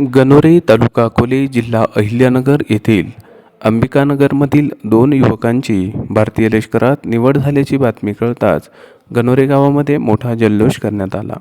गणोरे तालुका अकोले जिल्हा अहिल्यानगर येथील अंबिकानगरमधील दोन युवकांची भारतीय लष्करात निवड झाल्याची बातमी कळताच गणोरे गावामध्ये मोठा जल्लोष करण्यात आला.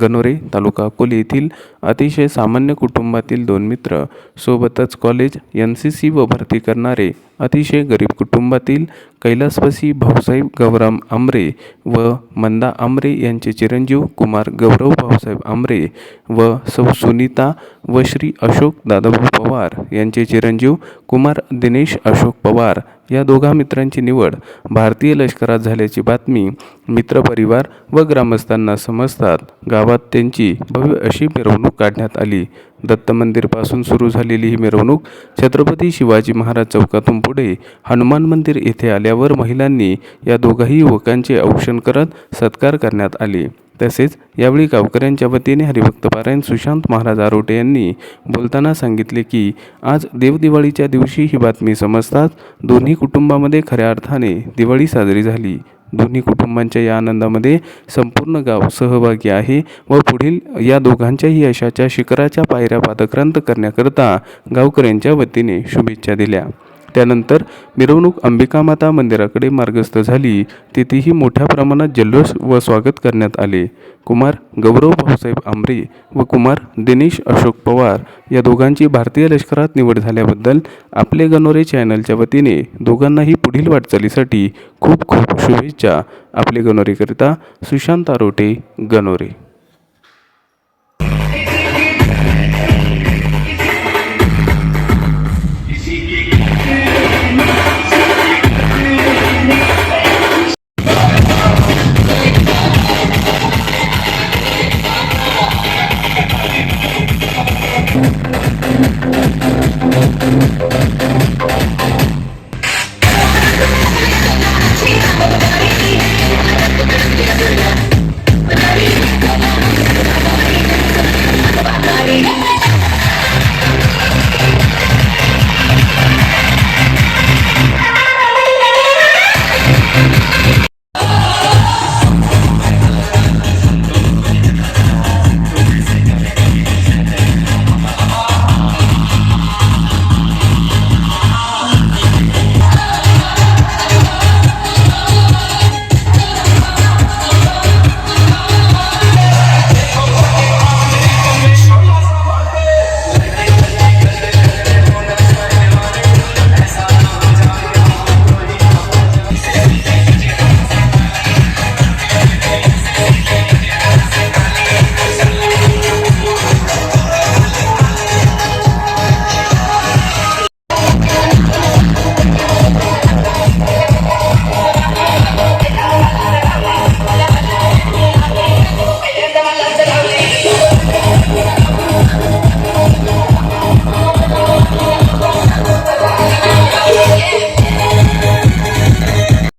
गणोरे तालुका अकोले येथील अतिशय सामान्य कुटुंबातील दोन मित्र सोबतच कॉलेज एन सी सी व भरती करणारे अतिशय गरीब कुटुंबातील कैलासवासी भाऊसाहेब गौराम आमरे व मंदा आमरे यांचे चिरंजीव कुमार गौरव भाऊसाहेब आमरे व सौ सुनीता व श्री अशोक दादाभाऊ पवार यांचे चिरंजीव कुमार दिनेश अशोक पवार या दोघा मित्रांची निवड भारतीय लष्करात झाल्याची बातमी मित्रपरिवार व ग्रामस्थांना समजतात. गावात त्यांची भव्य अशी मिरवणूक काढण्यात आली. दत्त मंदिरपासून सुरू झालेली ही मिरवणूक छत्रपती शिवाजी महाराज चौकातून पुढे हनुमान मंदिर येथे आल्यावर महिलांनी या दोघाही युवकांचे औक्षण करत सत्कार करण्यात आले. तसेच यावेळी गावकऱ्यांच्या वतीने हरिभक्तपारायण सुशांत महाराज आरोटे यांनी बोलताना सांगितले की आज देवदिवाळीच्या दिवशी ही बातमी समजताच दोन्ही कुटुंबामध्ये खऱ्या अर्थाने दिवाळी साजरी झाली. दोन्ही कुटुंबांच्या या आनंदामध्ये संपूर्ण गाव सहभागी आहे व पुढील या दोघांच्याही यशाच्या शिखराच्या पायऱ्या पादक्रांत करण्याकरता गावकऱ्यांच्या वतीने शुभेच्छा दिल्या. त्यानंतर मिरवणूक अंबिकामाता मंदिराकडे मार्गस्थ झाली. तिथेही मोठ्या प्रमाणात जल्लोष व स्वागत करण्यात आले. कुमार गौरव भाऊसाहेब आमरे व कुमार दिनेश अशोक पवार या दोघांची भारतीय लष्करात निवड झाल्याबद्दल आपले गणोरे चॅनलच्या वतीने दोघांनाही पुढील वाटचालीसाठी खूप खूप शुभेच्छा. आपले गणोरेकरिता सुशांत आरोटे गणोरे.